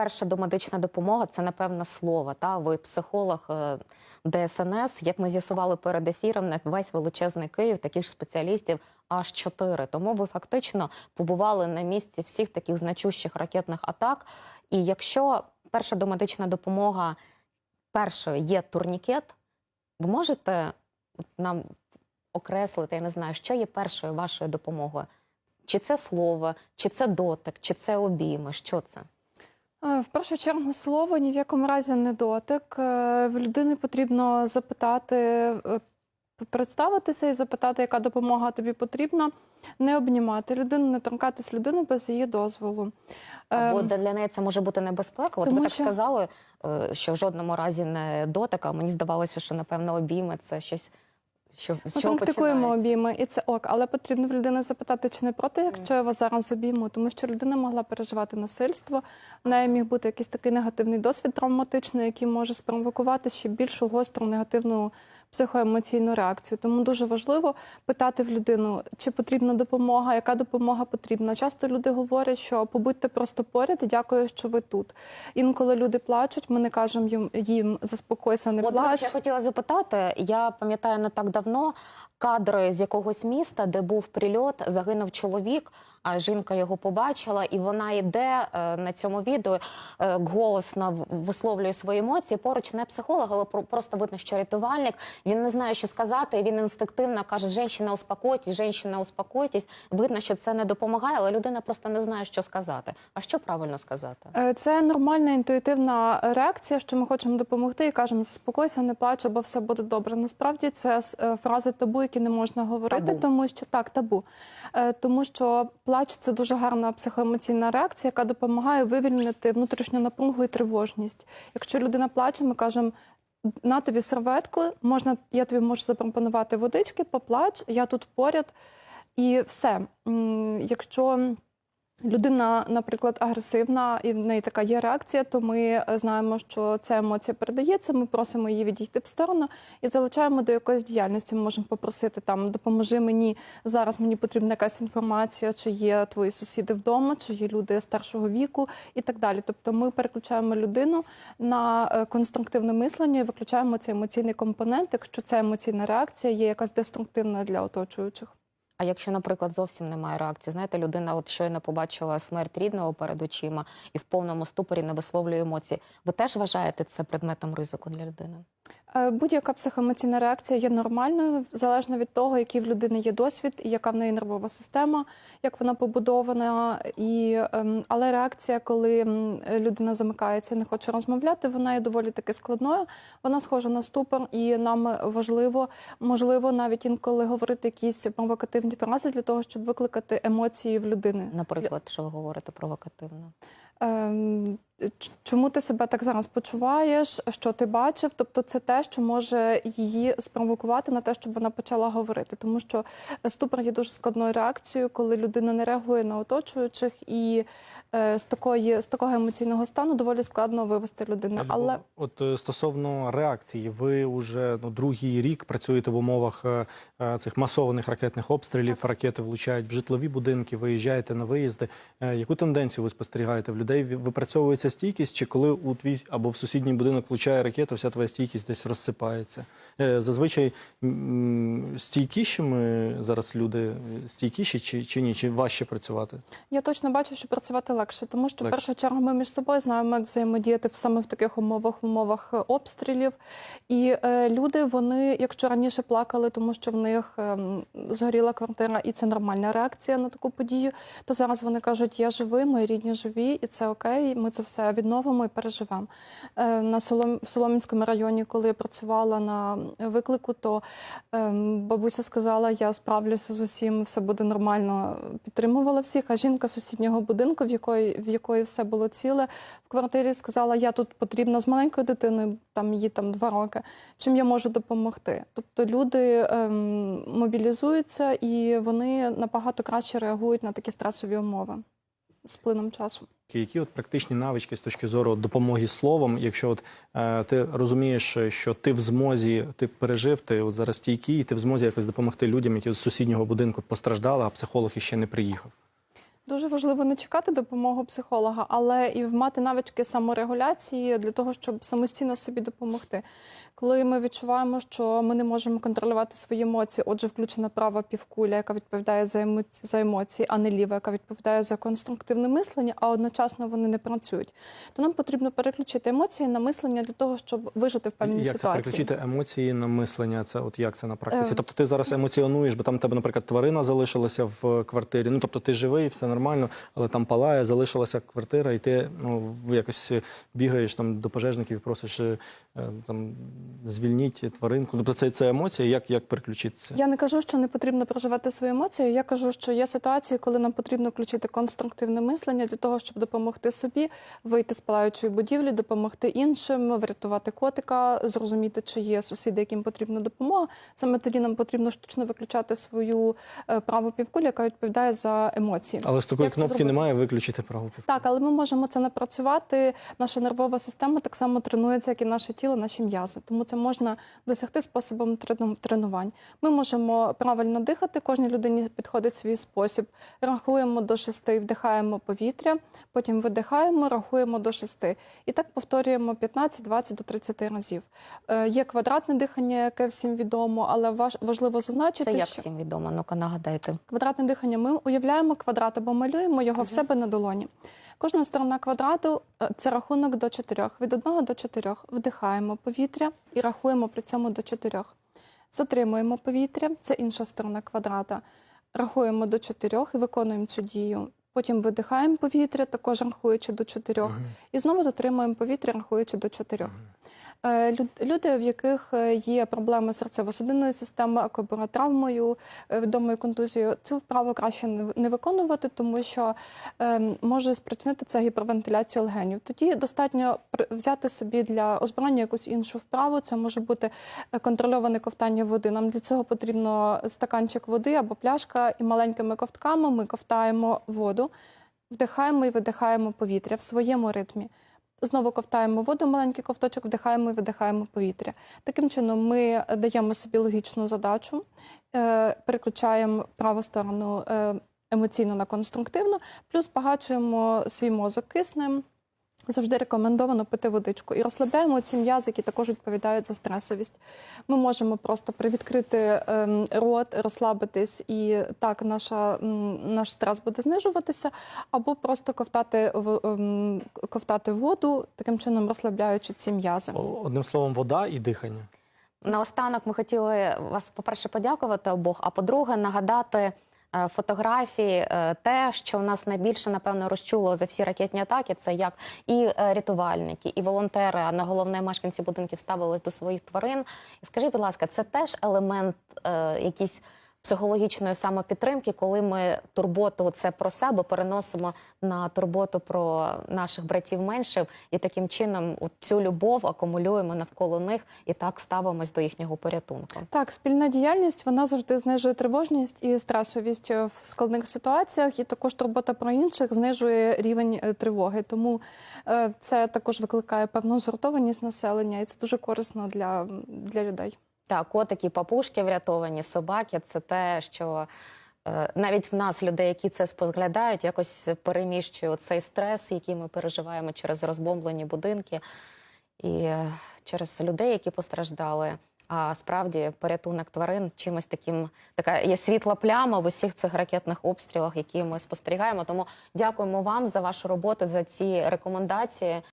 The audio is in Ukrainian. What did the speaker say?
перша домедична допомога це напевно слово. Та ви психолог е, ДСНС. Як ми з'ясували перед ефіром, на весь величезний Київ таких ж спеціалістів аж чотири. Тому ви фактично побували на місці всіх таких значущих ракетних атак. І якщо перша домедична допомога першою є турнікет, ви можете нам окреслити, я не знаю, що є першою вашою допомогою? Чи це слово, чи це дотик, чи це обійми? Що це? Е, В першу чергу слово ні в якому разі не дотик. Е, В людини потрібно запитати, е, представитися і запитати, яка допомога тобі потрібна. Не обнімати людину, не торкатись людину без її дозволу. Або Ем, для неї це може бути небезпека. От ви так що- сказали, що в жодному разі не дотик, а мені здавалося, що напевно обійми це щось, що з Ми чого практикуємо починається. обійми, і це ок, але потрібно в людини запитати, чи не проти, якщо я вас зараз обійму, тому що людина могла переживати насильство. В неї міг бути якийсь такий негативний досвід травматичний, який може спровокувати ще більшу гостру негативну психоемоційну реакцію. Тому дуже важливо питати в людину, чи потрібна допомога, яка допомога потрібна. Часто люди говорять, що побудьте просто поряд і дякую, що ви тут. Інколи люди плачуть, ми не кажемо їм, їм заспокойся, не От, плач. я хотіла запитати. Я пам'ятаю не так давно кадри з якогось міста, де був прильот, загинув чоловік. А жінка його побачила, і вона йде е, на цьому відео е, голосно висловлює свої емоції. Поруч не психолог, але про- просто видно, що рятувальник. Він не знає, що сказати. Він інстинктивно каже: Женщина, успокойтесь, женщина, успокойтесь. Видно, що це не допомагає, але людина просто не знає, що сказати. А що правильно сказати? Е, Це нормальна інтуїтивна реакція, що ми хочемо допомогти і кажемо заспокойся, не плач, бо все буде добре. Насправді це фрази табу, які не можна говорити, Табу. тому що так, табу. Е, Тому що плач це дуже гарна психоемоційна реакція, яка допомагає вивільнити внутрішню напругу і тривожність. Якщо людина плаче, ми кажемо. На тобі серветку, можна, я тобі можу запропонувати водички, поплач, я тут поряд. І все. Якщо людина, наприклад, агресивна і в неї така є реакція, то ми е, знаємо, що ця емоція передається. Ми просимо її відійти в сторону і залучаємо до якоїсь діяльності. Ми можемо попросити там допоможи мені зараз. Мені потрібна якась інформація, чи є твої сусіди вдома, чи є люди старшого віку і так далі. Тобто, ми переключаємо людину на е, конструктивне мислення і виключаємо цей емоційний компонент, якщо ця емоційна реакція є якась деструктивна для оточуючих. А якщо, наприклад, зовсім немає реакції, знаєте, людина от щойно побачила смерть рідного перед очима і в повному ступорі не висловлює емоції. Ви теж вважаєте це предметом ризику для людини? Е, Будь-яка психоемоційна реакція є нормальною, залежно від того, який в людини є досвід, і яка в неї нервова система, як вона побудована. І, ем, але реакція, коли людина замикається і не хоче розмовляти, вона є доволі таки складною. Вона схожа на ступор, і нам важливо, можливо, навіть інколи говорити якісь провокативні фрази для того, щоб викликати емоції в людини. Наприклад, що ви говорите провокативно? Ем, Чому ти себе так зараз почуваєш? Що ти бачив? Тобто, це те, що може її спровокувати на те, щоб вона почала говорити, тому що ступор є дуже складною реакцією, коли людина не реагує на оточуючих, і е, з такої з такого емоційного стану доволі складно вивести людину. Але от е, стосовно реакції, ви вже ну, другий рік працюєте в умовах е, е, цих масованих ракетних обстрілів. Ракети влучають в житлові будинки, виїжджаєте на виїзди. Е, Яку тенденцію ви спостерігаєте? В людей ві- стійкість, чи коли у твій або в сусідній будинок влучає ракета, вся твоя стійкість десь розсипається? Е, Зазвичай стійкішими зараз люди е, стійкіші чи, чи ні? Чи важче працювати? Я точно бачу, що працювати легше, тому що в першу чергу ми між собою знаємо, як взаємодіяти саме в таких умовах, в умовах е, обстрілів. І е, люди, вони, якщо раніше плакали, тому що в них ем, згоріла квартира, і це нормальна реакція на таку подію, то зараз вони кажуть, я живий, мої рідні живі, і це окей. Ми це все відновимо і переживемо. Е, на Солом... в Солом'янському районі, коли я працювала на виклику, то ем, бабуся сказала, я справлюся з усім, все буде нормально. Підтримувала всіх. А жінка сусіднього будинку, в якої в якої все було ціле, в квартирі сказала, я тут потрібна з маленькою дитиною, там їй там два роки. Чим я можу допомогти? Тобто люди ем, мобілізуються і вони набагато краще реагують на такі стресові умови з плином часу. Які от практичні навички з точки зору допомоги словом, якщо от е, ти розумієш, що ти в змозі, ти пережив, ти от зараз стійкий, і ти в змозі якось допомогти людям, які з сусіднього будинку постраждали, а психолог іще не приїхав. Дуже важливо не чекати допомогу психолога, але і мати навички саморегуляції для того, щоб самостійно собі допомогти. Коли ми відчуваємо, що ми не можемо контролювати свої емоції, отже, включена права півкуля, яка відповідає за емоції, за емоції, а не ліва, яка відповідає за конструктивне мислення, а одночасно вони не працюють. То нам потрібно переключити емоції на мислення для того, щоб вижити в певній як це ситуації. переключити емоції на мислення? Це от як це на практиці? Е. Тобто ти зараз емоціонуєш, бо там тебе, наприклад, тварина залишилася в квартирі. Ну тобто ти живий, все нормально, але там палає, залишилася квартира, і ти ну якось бігаєш там до пожежників і просиш е, там звільніть тваринку. Тобто це, це емоція. Як, як переключитися? Я не кажу, що не потрібно проживати свої емоції. Я кажу, що є ситуації, коли нам потрібно включити конструктивне мислення для того, щоб допомогти собі вийти з палаючої будівлі, допомогти іншим, врятувати котика, зрозуміти, чи є сусіди, яким потрібна допомога. Саме тоді нам потрібно штучно виключати свою е, праву півкулю, яка відповідає за емоції. Але з такої Як кнопки немає виключити праву півкулю. Так, але ми можемо це напрацювати. Наша нервова система так само тренується, як і наше тіло, наші м'язи. Тому це можна досягти способом трену- тренувань. Ми можемо правильно дихати. Кожній людині підходить свій спосіб. Рахуємо до шести, вдихаємо повітря, потім видихаємо, рахуємо до шести. І так повторюємо 15, 20 до 30 разів. Е, є квадратне дихання, яке всім відомо, але важ- важливо зазначити, Це як що всім відомо? Ну-ка нагадайте. Квадратне дихання ми уявляємо квадрат або малюємо його в себе на долоні. Кожна сторона квадрату е, це рахунок до чотирьох. Від одного до чотирьох вдихаємо повітря і рахуємо при цьому до чотирьох. Затримуємо повітря, це інша сторона квадрата. Рахуємо до чотирьох і виконуємо цю дію. Потім видихаємо повітря, також рахуючи до чотирьох. І знову затримуємо повітря, рахуючи до чотирьох. Е, люд- Люди, в яких е, є проблеми з серцево-судинною системою, або е, відомою контузією, цю вправу краще не виконувати, тому що е, може спричинити це гіпервентиляцію легенів. Тоді достатньо взяти собі для озброєння якусь іншу вправу. Це може бути е, контрольоване ковтання води. Нам для цього потрібно стаканчик води або пляшка, і маленькими ковтками ми ковтаємо воду, вдихаємо і видихаємо повітря в своєму ритмі. Знову ковтаємо воду, маленький ковточок, вдихаємо і видихаємо повітря. Таким чином, ми даємо собі логічну задачу, е, переключаємо праву сторону е, емоційно на конструктивну, плюс багачуємо свій мозок киснем. Завжди рекомендовано пити водичку і розслабляємо ці м'язи, які також відповідають за стресовість. Ми можемо просто привідкрити ем, рот, розслабитись, і так наша, м, наш стрес буде знижуватися, або просто ковтати, в- ем, ковтати воду, таким чином розслабляючи ці м'язи. Одним словом, вода і дихання. Наостанок ми хотіли вас, по-перше, подякувати обох, а по-друге, нагадати фотографії, е, те, що в нас найбільше напевно розчуло за всі ракетні атаки, це як і е, рятувальники, і волонтери, а на головне мешканці будинків ставились до своїх тварин. І скажіть, будь ласка, це теж елемент е, якийсь психологічної самопідтримки, коли ми турботу це про себе переносимо на турботу про наших братів менших, і таким чином цю любов акумулюємо навколо них і так ставимось до їхнього порятунку. Так, спільна діяльність вона завжди знижує тривожність і стресовість в складних ситуаціях, і також турбота про інших знижує рівень е, тривоги. Тому е, це також викликає певну згуртованість населення, і це дуже корисно для, для людей. Так, котики, папушки врятовані, собаки це те, що е, навіть в нас, людей, які це споглядають, якось переміщує цей стрес, який ми переживаємо через розбомблені будинки і е, через людей, які постраждали. А справді порятунок тварин чимось таким така є світла пляма в усіх цих ракетних обстрілах, які ми спостерігаємо. Тому дякуємо вам за вашу роботу, за ці рекомендації.